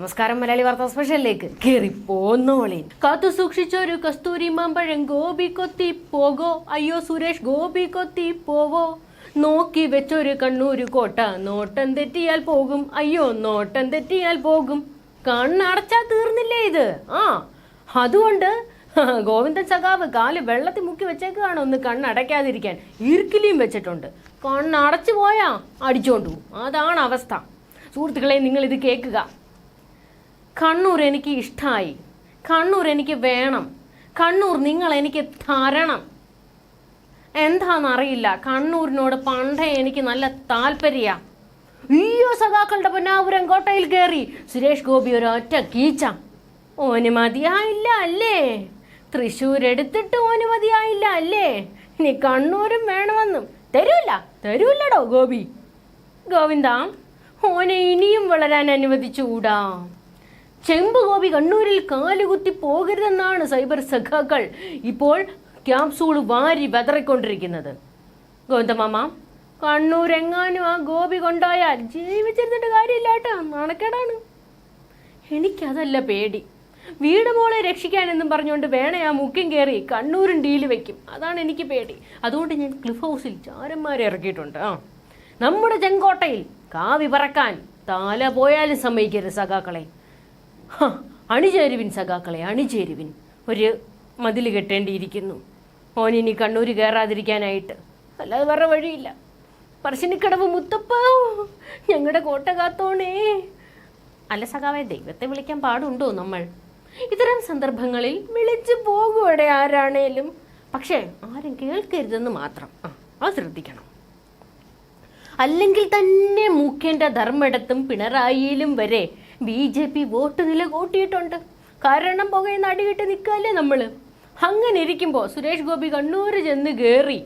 നമസ്കാരം മലയാളി വാർത്താ സ്പെഷ്യലിലേക്ക്. കയറി പോന്നോളി കാത്തു സൂക്ഷിച്ചൊരു കസ്തൂരി മാമ്പഴം ഗോപി കൊത്തി പോകോ. അയ്യോ സുരേഷ് ഗോപി കൊത്തി പോവോ. നോക്കി വെച്ചൊരു കണ്ണൂര് കോട്ട. നോട്ടം തെറ്റിയാൽ പോകും. അയ്യോ നോട്ടം തെറ്റിയാൽ പോകും. കണ്ണടച്ചാ തീർന്നില്ലേ ഇത്? ആ അതുകൊണ്ട് ഗോവിന്ദൻ സഖാവ് കാൽ വെള്ളത്തിൽ മുക്കി വെച്ചേക്കാണ് ഒന്ന് കണ്ണടയ്ക്കാതിരിക്കാൻ. ഇറുക്കിലിയും വെച്ചിട്ടുണ്ട്. കണ്ണടച്ചു പോയാ അടിച്ചോണ്ടു അതാണ് അവസ്ഥ. സുഹൃത്തുക്കളെ നിങ്ങൾ ഇത് കേൾക്കുക. കണ്ണൂർ എനിക്ക് ഇഷ്ടമായി കണ്ണൂർ എനിക്ക് വേണം. കണ്ണൂർ നിങ്ങൾ എനിക്ക് തരണം. എന്താണെന്നറിയില്ല. കണ്ണൂരിനോട് പണ്ടേ എനിക്ക് നല്ല താല്പര്യ. അയ്യോ സഖാക്കളുടെ പൊന്നാപുരം കോട്ടയിൽ കയറി. സുരേഷ് ഗോപി ഒരൊറ്റ കീച്ച. ഓന് മതിയായില്ല അല്ലേ? തൃശ്ശൂർ എടുത്തിട്ട് ഓന് മതിയായില്ല അല്ലേ? ഇനി കണ്ണൂരും വേണമെന്നും. തരൂല്ല തരൂല്ലടോ ഗോപി. ഗോവിന്ദ ഓനെ ഇനിയും വളരാൻ അനുവദിച്ചുകൂടാ. ചെമ്പ് ഗോപി കണ്ണൂരിൽ കാലുകുത്തി പോകരുതെന്നാണ് സൈബർ സഖാക്കൾ ഇപ്പോൾ ക്യാപ്സൂൾ വാരി വെതറിക്കൊണ്ടിരിക്കുന്നത്. ഗോവിന്ദമാമ കണ്ണൂർ എങ്ങാനും ആ ഗോപി കൊണ്ടായാൽ ജീവിച്ചിരുന്നിട്ട് കാര്യമില്ല കേട്ടോ. നാണക്കേടാണ്. എനിക്കതല്ല പേടി. വീട് മോളെ രക്ഷിക്കാൻ രക്ഷിക്കാനെന്നും പറഞ്ഞുകൊണ്ട് വേണേ ആ മുഖ്യം കയറി കണ്ണൂരും ഡീൽ വെക്കും. അതാണ് എനിക്ക് പേടി. അതുകൊണ്ട് ഞാൻ ക്ലിഫ് ഹൗസിൽ ചാരന്മാരെ ഇറക്കിയിട്ടുണ്ട്. ആ നമ്മുടെ ചെങ്കോട്ടയിൽ കാവി പറക്കാൻ താല പോയാലും സമ്മതിക്കരുത് സഖാക്കളെ. അണിചേരുവിൻ സഖാക്കളെ അണിചേരുവിൻ. ഒരു മതിൽ കെട്ടേണ്ടിയിരിക്കുന്നു. ഓനിനി കണ്ണൂർ കയറാതിരിക്കാനായിട്ട്. അല്ലാതെ വേറെ വഴിയില്ല. പറശ്ശിനിക്കടവ് മുത്തപ്പ. ഞങ്ങളുടെ കോട്ട കാത്തോണേ. അല്ല സഖാവെ ദൈവത്തെ വിളിക്കാൻ പാടുണ്ടോ നമ്മൾ? ഇത്തരം സന്ദർഭങ്ങളിൽ വിളിച്ചു പോകുവിടെ ആരാണേലും. പക്ഷേ ആരും കേൾക്കരുതെന്ന് മാത്രം. ആ ശ്രദ്ധിക്കണം. അല്ലെങ്കിൽ തന്നെ മൂക്കേന്റെ ധർമ്മടത്തും പിണറായിയിലും വരെ ബി ജെ പി വോട്ട് നില കൂട്ടിയിട്ടുണ്ട്. കാരണം പുകയെന്ന് അടികിട്ട് നിൽക്കല്ലേ നമ്മൾ അങ്ങനെ ഇരിക്കുമ്പോൾ സുരേഷ് ഗോപി കണ്ണൂർ ചെന്ന് കയറി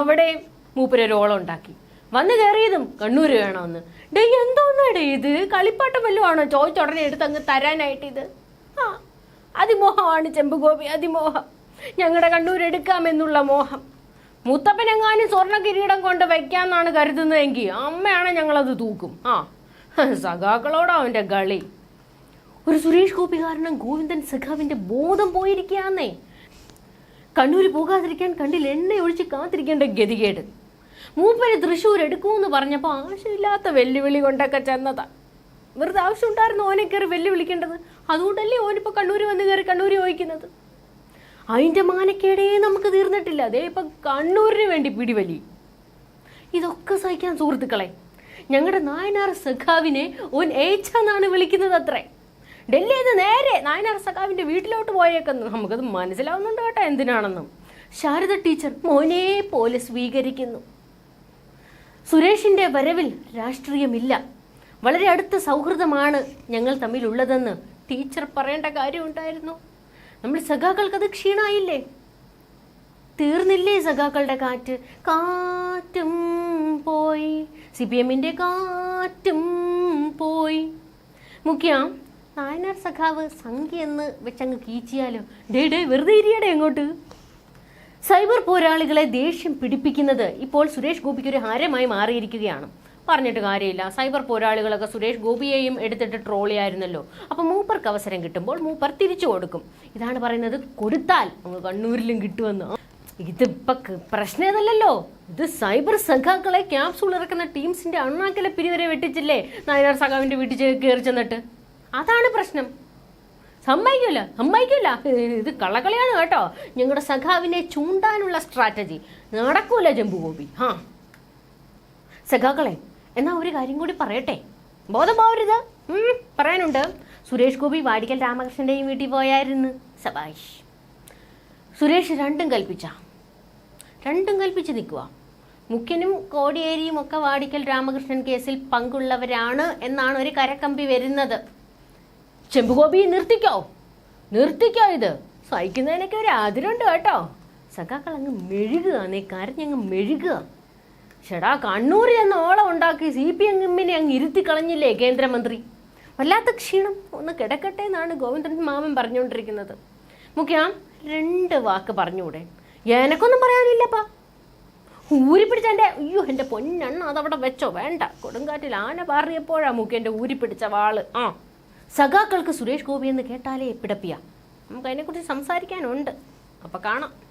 അവിടെ മൂപ്പര് ഓളം ഉണ്ടാക്കി. വന്ന് കയറിയതും കണ്ണൂർ വേണമെന്ന് ഡേ എന്തോന്നാടേ ഇത്? കളിപ്പാട്ടം വല്ലതും ചോദിച്ചുടനെ എടുത്ത് അങ്ങ് തരാനായിട്ട് ഇത്. ആ അതിമോഹമാണ് ചെമ്പുഗോപി അതിമോഹം. ഞങ്ങളുടെ കണ്ണൂർ എടുക്കാമെന്നുള്ള മോഹം. മുത്തപ്പനെങ്ങാനും സ്വർണ കിരീടം കൊണ്ട് വയ്ക്കാമെന്നാണ് കരുതുന്നതെങ്കിൽ അമ്മയാണ് ഞങ്ങളത് തൂക്കും. ആ സഖാക്കളോടാ അവന്റെ കളി. ഒരു സുരേഷ് ഗോപി കാരണം ഗോവിന്ദൻ സഖാവിന്റെ ബോധം പോയിരിക്കുകയാന്നേ. കണ്ണൂര് പോകാതിരിക്കാൻ കണ്ടിൽ എണ്ണ ഒഴിച്ച് കാത്തിരിക്കേണ്ട ഗതികേട്. മൂപ്പര് തൃശ്ശൂർ എടുക്കുമെന്ന് പറഞ്ഞപ്പോൾ ആവശ്യമില്ലാത്ത വെല്ലുവിളി കൊണ്ടൊക്കെ ചെന്നതാ. വെറുതെ ആവശ്യം ഉണ്ടായിരുന്നു ഓനെ കയറി വെല്ലുവിളിക്കേണ്ടത്? അതുകൊണ്ടല്ലേ ഓനിപ്പോൾ കണ്ണൂര് വന്ന് കയറി കണ്ണൂര് ചോദിക്കുന്നത്? അതിന്റെ മാനക്കേടേ നമുക്ക് തീർന്നിട്ടില്ല. അതേ ഇപ്പൊ കണ്ണൂരിന് വേണ്ടി പിടിവലി. ഇതൊക്കെ സഹിക്കാൻ സുഹൃത്തുക്കളെ. ഞങ്ങളുടെ നായനാർ സഖാവിനെ ഓൻ ഏച്ചാന്നാണ് വിളിക്കുന്നത് അത്രേ. ഡൽഹിയിൽ നിന്ന് നേരെ നായനാർ സഖാവിന്റെ വീട്ടിലോട്ട് പോയേക്കുന്നു നമുക്കത് മനസ്സിലാവുന്നുണ്ട് കേട്ടോ എന്തിനാണെന്നും. ശാരദ ടീച്ചർ മോനെ പോലെ സ്വീകരിക്കുന്നു. സുരേഷിന്റെ വരവിൽ രാഷ്ട്രീയമില്ല. വളരെ അടുത്ത സൗഹൃദമാണ് ഞങ്ങൾ തമ്മിലുള്ളതെന്ന് ടീച്ചർ പറയേണ്ട കാര്യമുണ്ടായിരുന്നു. നമ്മൾ സഖാക്കൾക്കത് ക്ഷീണായില്ലേ? തീർന്നില്ലേ സഖാക്കളുടെ കാറ്റ്? കാറ്റും പോയി. സി പി എമ്മിന്റെ കാറ്റും പോയി. മുഖ്യ നായനാർ സഖാവ് സംഖ്യ എന്ന് വെച്ചങ്ങ് കീച്ചിയാലോ? ഡേ ഡേ വെറുതെ ഇരിയടേ എങ്ങോട്ട് സൈബർ പോരാളികളെ ദേഷ്യം പിടിപ്പിക്കുന്നത് ഇപ്പോൾ സുരേഷ് ഗോപിക്ക് ഒരു ഹാരമായി മാറിയിരിക്കുകയാണ്. പറഞ്ഞിട്ട് കാര്യമില്ല. സൈബർ പോരാളികളൊക്കെ സുരേഷ് ഗോപിയെയും എടുത്തിട്ട് ട്രോളിയായിരുന്നല്ലോ അപ്പൊ മൂപ്പർക്ക് അവസരം കിട്ടുമ്പോൾ മൂപ്പർ തിരിച്ചു കൊടുക്കും. ഇതാണ് പറയുന്നത് കൊടുത്താൽ അങ്ങ് കണ്ണൂരിലും കിട്ടുമെന്ന്. ഇതിപ്പോ പ്രശ്നം ഇതല്ലല്ലോ ഇത് സൈബർ സഖാക്കളെ ക്യാപ്സൂൾ ഇറക്കുന്ന ടീംസിന്റെ അണ്ണാക്കലെ പിരിവരെ വെട്ടിച്ചില്ലേ? നായനാർ സഖാവിന്റെ വീട്ടിൽ കയറി ചെന്നിട്ട്. അതാണ് പ്രശ്നം. സമ്മതിക്കില്ല സമ്മതിക്കില്ല ഇത് കള്ളക്കളിയാണ് കേട്ടോ. ഞങ്ങളുടെ സഖാവിനെ ചൂണ്ടാനുള്ള സ്ട്രാറ്റജി നടക്കൂല ജമ്പു ഗോപി. ഹാ. സഖാക്കളെ എന്നാ ഒരു കാര്യം കൂടി പറയട്ടെ? ബോധം പോവരുത്. പറയാനുണ്ട്. സുരേഷ് ഗോപി വാടിക്കൽ രാമകൃഷ്ണന്റെയും വീട്ടിൽ പോയായിരുന്നു. സബാഷ്. സുരേഷ് രണ്ടും കൽപ്പിച്ച. രണ്ടും കൽപ്പിച്ച് നിൽക്കുക. മുഖ്യനും കോടിയേരിയും ഒക്കെ വാടിക്കൽ രാമകൃഷ്ണൻ കേസിൽ പങ്കുള്ളവരാണ് എന്നാണ് ഒരു കരക്കമ്പി വരുന്നത്. ചെമ്പുഗോപി നിർത്തിക്കോ? നിർത്തിക്കോ ഇത്? സഹിക്കുന്നതിനൊക്കെ ഒരു ആതിരുണ്ട് കേട്ടോ. സഖാക്കൾ അങ്ങ് മെഴുകുക നീ കരഞ്ഞങ്ങ് മെഴുകുക. ചേടാ കണ്ണൂരിൽ എന്ന ഓളം ഉണ്ടാക്കി സി പി എമ്മിനെ അങ്ങ് ഇരുത്തി കളഞ്ഞില്ലേ കേന്ദ്രമന്ത്രി? വല്ലാത്ത ക്ഷീണം. ഒന്ന് കിടക്കട്ടെ എന്നാണ് ഗോവിന്ദൻ മാമൻ പറഞ്ഞുകൊണ്ടിരിക്കുന്നത്. മുഖ്യ രണ്ട് വാക്ക് പറഞ്ഞുകൂടെ? എനക്കൊന്നും പറയാനില്ലപ്പാ. ഊരി പിടിച്ച എന്റെ അയ്യോ എന്റെ പൊന്നെണ്ണ അതവിടെ വെച്ചോ. വേണ്ട. കൊടുങ്കാറ്റിൽ ആന പാറിയപ്പോഴാ മുക്കി ഊരി പിടിച്ച വാൾ. ആ. സഖാക്കൾക്ക് സുരേഷ് ഗോപി എന്ന് കേട്ടാലേ പിടപ്പിയ നമുക്ക് അതിനെക്കുറിച്ച് സംസാരിക്കാനുണ്ട്. അപ്പം കാണാം.